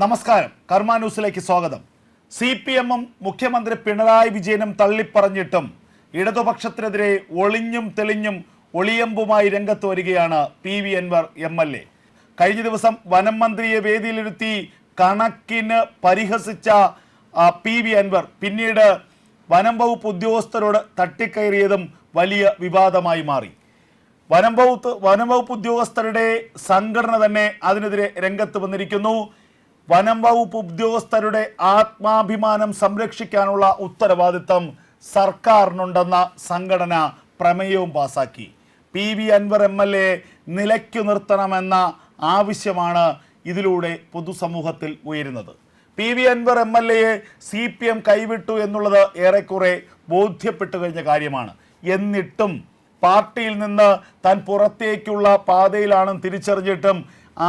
നമസ്കാരം. കർമ്മ ന്യൂസിലേക്ക് സ്വാഗതം. സി പി എമ്മും മുഖ്യമന്ത്രി പിണറായി വിജയനും തള്ളിപ്പറഞ്ഞിട്ടും ഇടതുപക്ഷത്തിനെതിരെ ഒളിഞ്ഞും തെളിഞ്ഞും ഒളിയമ്പുമായി രംഗത്ത് വരികയാണ് P V Anvar M L A. കഴിഞ്ഞ ദിവസം വനം മന്ത്രിയെ വേദിയിലിരുത്തി കണക്കിന് പരിഹസിച്ച പി വി അൻവർ പിന്നീട് വനം വകുപ്പ് ഉദ്യോഗസ്ഥരോട് തട്ടിക്കയറിയതും വലിയ വിവാദമായി മാറി. വനം വകുപ്പ് വനം വകുപ്പ് ഉദ്യോഗസ്ഥരുടെ സംഘടന തന്നെ അതിനെതിരെ രംഗത്ത് വന്നിരിക്കുന്നു. വനം വകുപ്പ് ഉദ്യോഗസ്ഥരുടെ ആത്മാഭിമാനം സംരക്ഷിക്കാനുള്ള ഉത്തരവാദിത്തം സർക്കാരിനുണ്ടെന്ന സംഘടന പ്രമേയവും പാസാക്കി. P V Anvar M L A നിലയ്ക്കു നിർത്തണമെന്ന ആവശ്യമാണ് ഇതിലൂടെ പൊതുസമൂഹത്തിൽ ഉയരുന്നത്. P V Anvar M L എയെ C P M കൈവിട്ടു എന്നുള്ളത് ഏറെക്കുറെ ബോധ്യപ്പെട്ടു കഴിഞ്ഞ കാര്യമാണ്. എന്നിട്ടും പാർട്ടിയിൽ നിന്ന് താൻ പുറത്തേക്കുള്ള പാതയിലാണെന്ന് തിരിച്ചറിഞ്ഞിട്ടും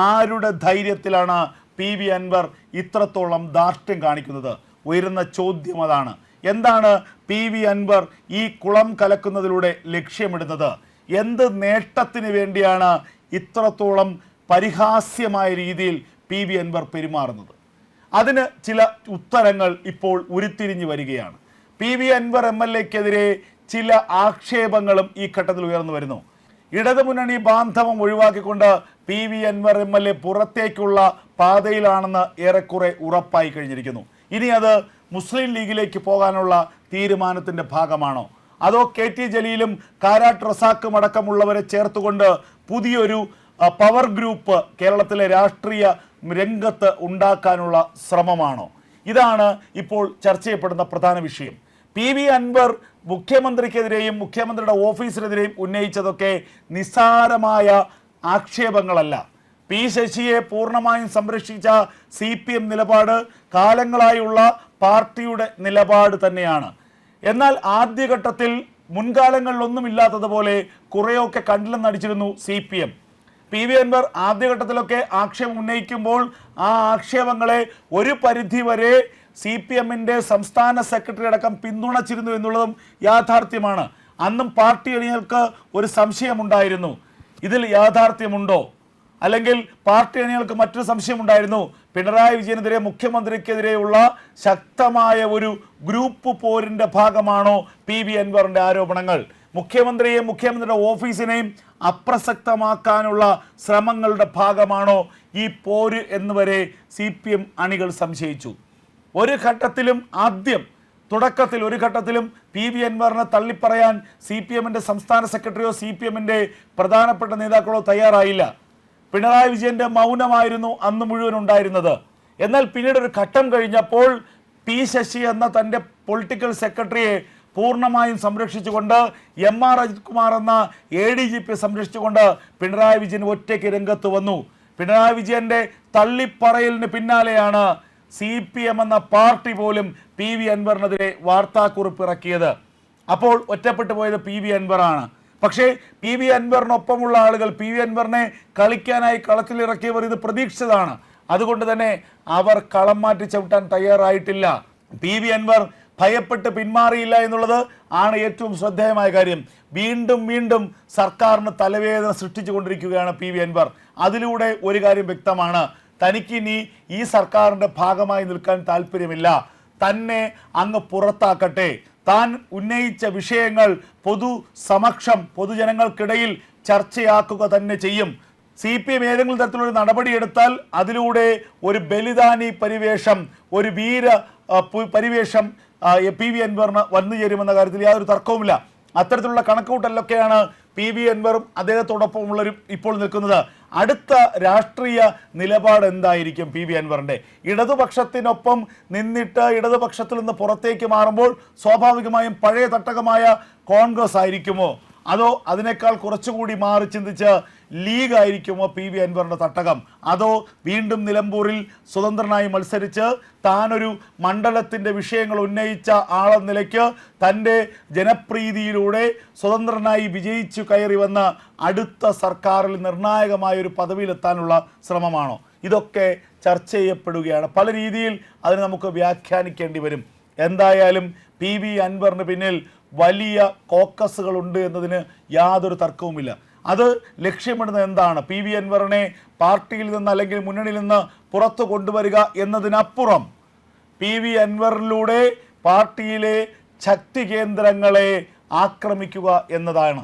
ആരുടെ ധൈര്യത്തിലാണ് പി വി അൻവർ ഇത്രത്തോളം ധാർഷ്ട്യം കാണിക്കുന്നത്? ഉയരുന്ന ചോദ്യം അതാണ്. എന്താണ് പി വി അൻവർ ഈ കുളം കലക്കുന്നതിലൂടെ ലക്ഷ്യമിടുന്നത്? എന്ത് നേട്ടത്തിന് വേണ്ടിയാണ് ഇത്രത്തോളം പരിഹാസ്യമായ രീതിയിൽ പി വി അൻവർ പെരുമാറുന്നത്? അതിന് ചില ഉത്തരങ്ങൾ ഇപ്പോൾ ഉരുത്തിരിഞ്ഞു വരികയാണ്. P V Anvar M L എക്കെതിരെ ചില ആക്ഷേപങ്ങളും ഈ ഘട്ടത്തിൽ ഉയർന്നു വരുന്നു. ഇടതുമുന്നണി ബാന്ധവം ഒഴിവാക്കിക്കൊണ്ട് P V Anvar M L A പുറത്തേക്കുള്ള പാതയിലാണെന്ന് ഏറെക്കുറെ ഉറപ്പായി കഴിഞ്ഞിരിക്കുന്നു. ഇനി അത് മുസ്ലിം ലീഗിലേക്ക് പോകാനുള്ള തീരുമാനത്തിന്റെ ഭാഗമാണോ? അതോ കെ ടി ജലീലും കാരാട്ട് റസാക്കും അടക്കമുള്ളവരെ ചേർത്തുകൊണ്ട് പുതിയൊരു പവർ ഗ്രൂപ്പ് കേരളത്തിലെ രാഷ്ട്രീയ രംഗത്ത് ഉണ്ടാക്കാനുള്ള ശ്രമമാണോ? ഇതാണ് ഇപ്പോൾ ചർച്ച ചെയ്യപ്പെടുന്ന പ്രധാന വിഷയം. പി വി അൻവർ മുഖ്യമന്ത്രിക്കെതിരെയും മുഖ്യമന്ത്രിയുടെ ഓഫീസിനെതിരെയും ഉന്നയിച്ചതൊക്കെ നിസ്സാരമായ ആക്ഷേപങ്ങളല്ല. പി ശശിയെ പൂർണമായും സംരക്ഷിച്ച സി പി എം നിലപാട് കാലങ്ങളായുള്ള പാർട്ടിയുടെ നിലപാട് തന്നെയാണ്. എന്നാൽ ആദ്യഘട്ടത്തിൽ മുൻകാലങ്ങളിലൊന്നുമില്ലാത്തതുപോലെ കുറേയൊക്കെ കണ്ടില്ലെന്നടിച്ചിരുന്നു C P M. P V Anvar ആദ്യഘട്ടത്തിലൊക്കെ ആക്ഷേപം ഉന്നയിക്കുമ്പോൾ ആ ആക്ഷേപങ്ങളെ ഒരു പരിധി വരെ സി പി എമ്മിന്റെ സംസ്ഥാന സെക്രട്ടറി അടക്കം പിന്തുണച്ചിരുന്നു എന്നുള്ളതും യാഥാർത്ഥ്യമാണ്. അന്നും പാർട്ടി അണികൾക്ക് ഒരു സംശയമുണ്ടായിരുന്നു. ഇതിൽ യാഥാർത്ഥ്യമുണ്ടോ? അല്ലെങ്കിൽ പാർട്ടി അണികൾക്ക് മറ്റൊരു സംശയം ഉണ്ടായിരുന്നു പിണറായി വിജയനെതിരെ മുഖ്യമന്ത്രിക്കെതിരെയുള്ള ശക്തമായ ഒരു ഗ്രൂപ്പ് പോരിന്റെ ഭാഗമാണോ പി വി അൻവറിന്റെ ആരോപണങ്ങൾ. മുഖ്യമന്ത്രിയെയും മുഖ്യമന്ത്രിയുടെ ഓഫീസിനെയും അപ്രസക്തമാക്കാനുള്ള ശ്രമങ്ങളുടെ ഭാഗമാണോ ഈ പോര് എന്നുവരെ സി പി എം അണികൾ സംശയിച്ചു. ഒരു ഘട്ടത്തിലും ആദ്യം തുടക്കത്തിൽ ഒരു ഘട്ടത്തിലും പി വി അൻവറിനെ തള്ളിപ്പറയാൻ സി പി എമ്മിന്റെ സംസ്ഥാന സെക്രട്ടറിയോ സി പി എമ്മിന്റെ പ്രധാനപ്പെട്ട നേതാക്കളോ തയ്യാറായില്ല. പിണറായി വിജയന്റെ മൗനമായിരുന്നു അന്ന് മുഴുവൻ ഉണ്ടായിരുന്നത്. എന്നാൽ പിന്നീട് ഒരു ഘട്ടം കഴിഞ്ഞപ്പോൾ പി ശശി എന്ന തന്റെ പൊളിറ്റിക്കൽ സെക്രട്ടറിയെ പൂർണമായും സംരക്ഷിച്ചുകൊണ്ട് എം ആർ അജിത് കുമാർ എന്ന എ ഡി ജി പി സംരക്ഷിച്ചുകൊണ്ട് പിണറായി വിജയൻ ഒറ്റയ്ക്ക് രംഗത്ത് വന്നു. പിണറായി വിജയന്റെ തള്ളിപ്പറയലിന് പിന്നാലെയാണ് സി പി എം എന്ന പാർട്ടി പോലും പി വി അൻവറിനെതിരെ വാർത്താക്കുറിപ്പ് ഇറക്കിയത്. അപ്പോൾ ഒറ്റപ്പെട്ടു പോയത് പി വി അൻവറാണ്. പക്ഷേ പി വി അൻവറിനൊപ്പമുള്ള ആളുകൾ പി വി അൻവറിനെ കളിക്കാനായി കളത്തിലിറക്കിയവർ ഇത് പ്രതീക്ഷിച്ചതാണ്. അതുകൊണ്ട് തന്നെ അവർ കളം മാറ്റി ചവിട്ടാൻ തയ്യാറായിട്ടില്ല. പി വി അൻവർ ഭയപ്പെട്ട് പിന്മാറിയില്ല എന്നുള്ളത് ആണ് ഏറ്റവും ശ്രദ്ധേയമായ കാര്യം. വീണ്ടും വീണ്ടും സർക്കാരിന് തലവേദന സൃഷ്ടിച്ചുകൊണ്ടിരിക്കുകയാണ് പി വി അൻവർ. അതിലൂടെ ഒരു കാര്യം വ്യക്തമാണ്. തനിക്ക് തനിക്കിനി ഈ സർക്കാരിന്റെ ഭാഗമായി നിൽക്കാൻ താല്പര്യമില്ല. തന്നെ അങ്ങ് പുറത്താക്കട്ടെ. താൻ ഉന്നയിച്ച വിഷയങ്ങൾ പൊതു സമക്ഷം പൊതുജനങ്ങൾക്കിടയിൽ ചർച്ചയാക്കുക തന്നെ ചെയ്യും. സി പി എം ഏതെങ്കിലും തരത്തിലൊരു നടപടിയെടുത്താൽ അതിലൂടെ ഒരു ബലിദാനി പരിവേഷം ഒരു വീര പരിവേഷം പി വി അൻവറിന് വന്നു ചേരുമെന്ന കാര്യത്തിൽ യാതൊരു തർക്കവുമില്ല. അത്തരത്തിലുള്ള കണക്കുകൂട്ടലൊക്കെയാണ് പി വി അൻവറും അദ്ദേഹത്തോടൊപ്പമുള്ളവരും ഇപ്പോൾ നിൽക്കുന്നത്. അടുത്ത രാഷ്ട്രീയ നിലപാട് എന്തായിരിക്കും പി വി അൻവറിന്റെ ഇടതുപക്ഷത്തിനൊപ്പം നിന്നിട്ട് ഇടതുപക്ഷത്തിൽ നിന്ന് പുറത്തേക്ക് മാറുമ്പോൾ സ്വാഭാവികമായും പഴയ തട്ടകമായ കോൺഗ്രസ് ആയിരിക്കുമോ? അതോ അതിനേക്കാൾ കുറച്ചുകൂടി മാറി ചിന്തിച്ച് ലീഗ് ആയിരിക്കുമോ പി വി അൻവറിന്റെ തട്ടകം? അതോ വീണ്ടും നിലമ്പൂരിൽ സ്വതന്ത്രനായി മത്സരിച്ച് താനൊരു മണ്ഡലത്തിന്റെ വിഷയങ്ങൾ ഉന്നയിച്ച ആളെന്ന നിലയ്ക്ക് തന്റെ ജനപ്രീതിയിലൂടെ സ്വതന്ത്രനായി വിജയിച്ചു കയറി വന്ന അടുത്ത സർക്കാരിൽ നിർണായകമായ ഒരു പദവിയിലെത്താനുള്ള ശ്രമമാണോ? ഇതൊക്കെ ചർച്ച ചെയ്യപ്പെടുകയാണ്. പല രീതിയിൽ അതിന് നമുക്ക് വ്യാഖ്യാനിക്കേണ്ടി വരും. എന്തായാലും പി വി അൻവറിന് പിന്നിൽ വലിയ കോക്കസുകളുണ്ട് എന്നതിന് യാതൊരു തർക്കവുമില്ല. അത് ലക്ഷ്യമിടുന്നത് എന്താണ്? പി വി അൻവറിനെ പാർട്ടിയിൽ നിന്ന് അല്ലെങ്കിൽ മുന്നണിയിൽ നിന്ന് പുറത്തു കൊണ്ടുവരിക എന്നതിനപ്പുറം പി വി അൻവറിലൂടെ പാർട്ടിയിലെ ശക്തി കേന്ദ്രങ്ങളെ ആക്രമിക്കുക എന്നതാണ്.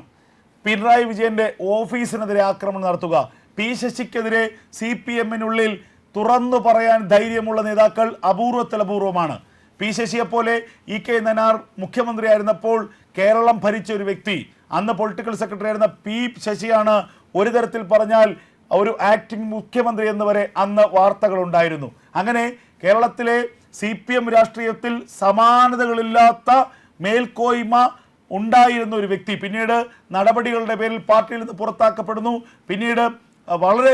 പിണറായി വിജയന്റെ ഓഫീസിനെതിരെ ആക്രമണം നടത്തുക പി ശശിക്കെതിരെ സി പി എമ്മിനുള്ളിൽ തുറന്നു പറയാൻ ധൈര്യമുള്ള നേതാക്കൾ അപൂർവത്തിൽ അപൂർവമാണ് പി ശശിയെപ്പോലെ ഇ കെ നനാർ മുഖ്യമന്ത്രിയായിരുന്നപ്പോൾ കേരളം ഭരിച്ച ഒരു വ്യക്തി. അന്ന് പൊളിറ്റിക്കൽ സെക്രട്ടറി ആയിരുന്ന പി ശശിയാണ് ഒരു തരത്തിൽ പറഞ്ഞാൽ ഒരു ആക്ടിംഗ് മുഖ്യമന്ത്രി എന്ന് വരെ അന്ന് വാർത്തകളുണ്ടായിരുന്നു. അങ്ങനെ കേരളത്തിലെ സി പി എം രാഷ്ട്രീയത്തിൽ സമാനതകളില്ലാത്ത മേൽക്കോയ്മ ഉണ്ടായിരുന്ന ഒരു വ്യക്തി. പിന്നീട് നടപടികളുടെ പേരിൽ പാർട്ടിയിൽ നിന്ന് പുറത്താക്കപ്പെടുന്നു. പിന്നീട് വളരെ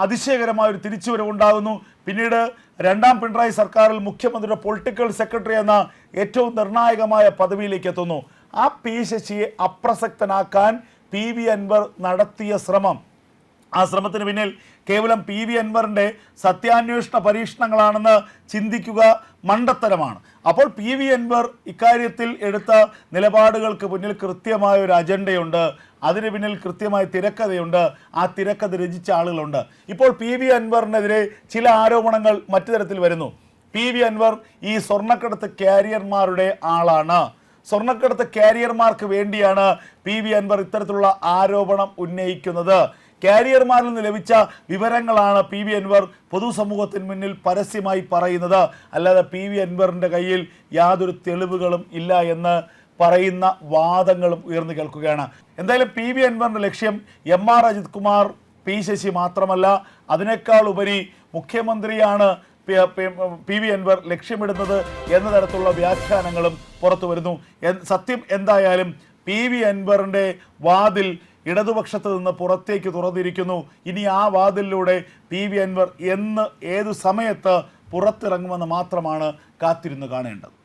അതിശയകരമായ ഒരു തിരിച്ചുവരവ് ഉണ്ടാകുന്നു പിന്നീട് രണ്ടാം പിണറായി സർക്കാരിൽ മുഖ്യമന്ത്രിയുടെ പൊളിറ്റിക്കൽ സെക്രട്ടറി എന്ന ഏറ്റവും നിർണായകമായ പദവിയിലേക്ക് എത്തുന്നു. ആ പി ശശിയെ അപ്രസക്തനാക്കാൻ പി വി അൻവർ നടത്തിയ ശ്രമം ആ ശ്രമത്തിന് പിന്നിൽ കേവലം പി വി അൻവറിന്റെ സത്യാന്വേഷണ പരീക്ഷണങ്ങളാണെന്ന് ചിന്തിക്കുക മണ്ടത്തരമാണ്. അപ്പോൾ പി വി അൻവർ ഇക്കാര്യത്തിൽ എടുത്ത നിലപാടുകൾക്ക് പിന്നിൽ കൃത്യമായ ഒരു അജണ്ടയുണ്ട്. അതിന് പിന്നിൽ കൃത്യമായ തിരക്കഥയുണ്ട്. ആ തിരക്കഥ രചിച്ച ആളുകളുണ്ട്. ഇപ്പോൾ പി വി അൻവറിനെതിരെ ചില ആരോപണങ്ങൾ മറ്റു തരത്തിൽ വരുന്നു. പി വി അൻവർ ഈ സ്വർണക്കടത്ത് കാരിയർമാരുടെ ആളാണ്. സ്വർണക്കടത്ത് കാരിയർമാർക്ക് വേണ്ടിയാണ് പി വി അൻവർ ഇത്തരത്തിലുള്ള ആരോപണം ഉന്നയിക്കുന്നത്. കാരിയർമാരിൽ നിന്ന് ലഭിച്ച വിവരങ്ങളാണ് പി വി അൻവർ പൊതുസമൂഹത്തിന് മുന്നിൽ പരസ്യമായി പറയുന്നത്. അല്ലാതെ പി വി അൻവറിന്റെ കയ്യിൽ യാതൊരു തെളിവുകളും ഇല്ല എന്ന് പറയുന്ന വാദങ്ങളും ഉയർന്നു കേൾക്കുകയാണ്. എന്തായാലും പി വി അൻവറിന്റെ ലക്ഷ്യം M R Ajith Kumar P Sasi മാത്രമല്ല അതിനേക്കാൾ ഉപരി മുഖ്യമന്ത്രിയാണ് പി- വി അൻവർ ലക്ഷ്യമിടുന്നത് എന്ന തരത്തിലുള്ള വ്യാഖ്യാനങ്ങളും പുറത്തു വരുന്നു. സത്യം എന്തായാലും പി വി അൻവറിന്റെ വാതിൽ ഇടതുപക്ഷത്ത് നിന്ന് പുറത്തേക്ക് തുറന്നിരിക്കുന്നു. ഇനി ആ വാതിലിലൂടെ പി വി അൻവർ എന്ന് ഏതു സമയത്ത് പുറത്തിറങ്ങുമെന്ന് മാത്രമാണ് കാത്തിരുന്ന് കാണേണ്ടത്.